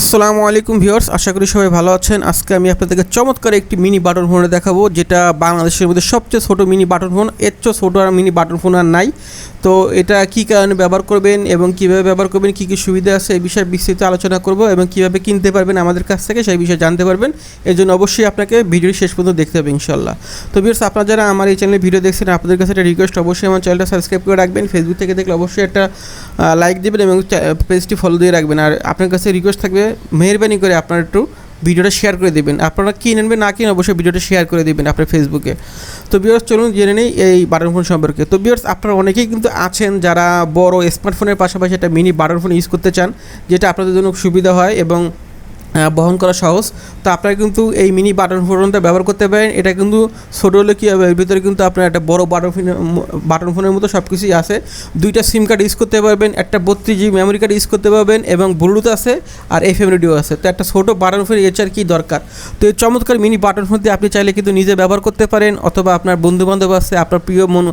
আসসালামু আলাইকুম ভিউয়ার্স, আশা করি সবাই ভালো আছেন। আজকে আমি আপনাদেরকে চমৎকার একটি মিনি বাটন ফোন দেখাবো, যেটা বাংলাদেশের মধ্যে সবচেয়ে ছোট মিনি বাটন ফোন। এর চেয়ে ছোটো আর মিনি বাটন ফোন আর নাই। তো এটা কী কারণে ব্যবহার করবেন এবং কীভাবে ব্যবহার করবেন, কী কী সুবিধা আছে, এই বিষয়ে বিস্তৃত আলোচনা করব এবং কীভাবে কিনতে পারবেন আমাদের কাছ থেকে, সেই বিষয়ে জানতে পারবেন। এর জন্য অবশ্যই আপনাকে ভিডিও শেষ পর্যন্ত দেখতে হবে ইনশাল্লাহ তো ভিউয়ার্স, আপনারা যারা আমার এই চ্যানেলে ভিডিও দেখছেন, আপনাদের কাছে একটা রিকোয়েস্ট অবশ্যই আমার চ্যানেলটা সাবস্ক্রাইব করে রাখবেন। ফেসবুক থেকে দেখলে অবশ্যই একটা লাইক দেবেন এবং পেজটি ফলো দিয়ে রাখবেন। আর আপনার কাছে রিকোয়েস্ট থাকবে মেহরবানি করে আপনারা একটু ভিডিওটা শেয়ার করে দেবেন। আপনারা কী নেবেন না কিনে অবশ্যই ভিডিওটা শেয়ার করে দেবেন আপনার ফেসবুকে তো বিয়ার্স চলুন জেনে নেই এই বাটন ফোন সম্পর্কে। তো বিয়ার্স আপনারা অনেকেই কিন্তু আছেন যারা বড় স্মার্টফোনের পাশাপাশি একটা মিনি বাটন ফোন ইউজ করতে চান, যেটা আপনাদের জন্য সুবিধা হয় এবং বহন করা সহজ। তো আপনারা কিন্তু এই মিনি বাটন ফোনটা ব্যবহার করতে পারেন। এটা কিন্তু ছোটো হলে কী হবে? এর ভিতরে কিন্তু আপনার একটা বড় বাটন বাটন ফোনের মতো সব কিছুই আছে। দুইটা সিম কার্ড ইউজ করতে পারবেন, একটা বত্রিশ জিবি মেমোরি কার্ড ইউজ করতে পারবেন এবং ব্লুটুথ আছে আর এফ এম রেডিও আছে। তো একটা ছোটো বাটন ফোন এছাড়া কী দরকার। তো এই চমৎকার মিনি বাটন ফোন দিয়ে আপনি চাইলে কিন্তু নিজে ব্যবহার করতে পারেন অথবা আপনার বন্ধু বান্ধব আছে, আপনার প্রিয় মন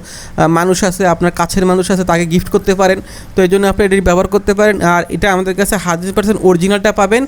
মানুষ আছে, আপনার কাছের মানুষ আছে, তাকে গিফট করতে পারেন। তো এই জন্য আপনি এটি ব্যবহার করতে পারেন। আর এটা আমাদের কাছে হান্ড্রেড পার্সেন্ট অরিজিনালটা পাবেন।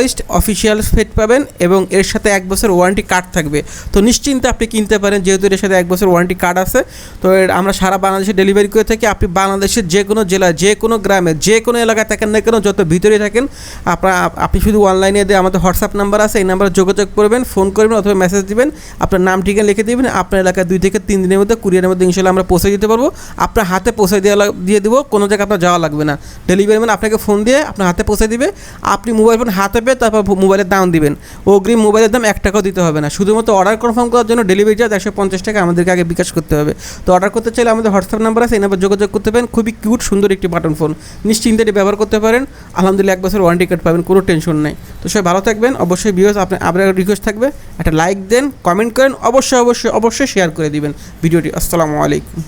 অথরাইজড অফিসিয়াল ফেট পাবেন এবং এর সাথে এক বছর ওয়ারেন্টি কার্ড থাকবে। তো নিশ্চিন্তে আপনি কিনতে পারেন, যেহেতু এর সাথে এক বছর ওয়ারেন্টি কার্ড আছে। তো আমরা সারা বাংলাদেশে ডেলিভারি করে থাকি। আপনি বাংলাদেশের যে কোনো জেলায়, যে কোনো গ্রামে, যে কোনো এলাকায় থাকেন না কেন, যত ভিতরে থাকেন আপনার আপনি শুধু অনলাইনে দিয়ে আমাদের হোয়াটসঅ্যাপ নাম্বার আছে, এই নাম্বারে যোগাযোগ করবেন ফোন করবেন অথবা মেসেজ দিবেন। আপনার নাম, ঠিকানা লিখে দিবেন। আপনার এলাকায় দুই থেকে তিন দিনের মধ্যে কুরিয়ারের মধ্যে ইনশাল্লাহ আমরা পৌঁছে দিতে পারব। আপনার হাতে পৌঁছে লাগ- দিয়ে দেবো, কোনো জায়গায় আপনার যাওয়া লাগবে না। ডেলিভারি ম্যান আপনাকে ফোন দিয়ে আপনার হাতে পৌঁছে দিবে। আপনি মোবাইল ফোন হাতে পেয়ে তারপর মোবাইলের দাম দিবেন। অগ্রিম মোবাইলের দাম এক টাকাও দিতে হবে না। শুধুমাত্র অর্ডার কনফার্ম করার জন্য ডেলিভারি চার্জ একশো পঞ্চাশ টাকা আমাদেরকে আগে বিকাশ করতে হবে। তো অর্ডার করতে চাইলে আমাদের হোয়াটসঅ্যাপ নাম্বার আছে, এই নাম্বার যোগাযোগ করতে পারেন। খুবই কিউট সুন্দর একটি বাটন ফোন নিশ্চিন্তে এটি ব্যবহার করতে পারেন। আলহামদুলিল্লাহ এক বছর ওয়ারেন্টি কার্ড পাবেন, কোনো টেনশন নেই। তো সবাই ভালো থাকবেন। অবশ্যই ভিউয়ার্স আপনি, আপনার রিকোয়েস্ট থাকবে, একটা লাইক দেন কমেন্ট করেন। অবশ্যই অবশ্যই অবশ্যই শেয়ার করে দিবেন। ভিডিওটি, আসসালামু আলাইকুম।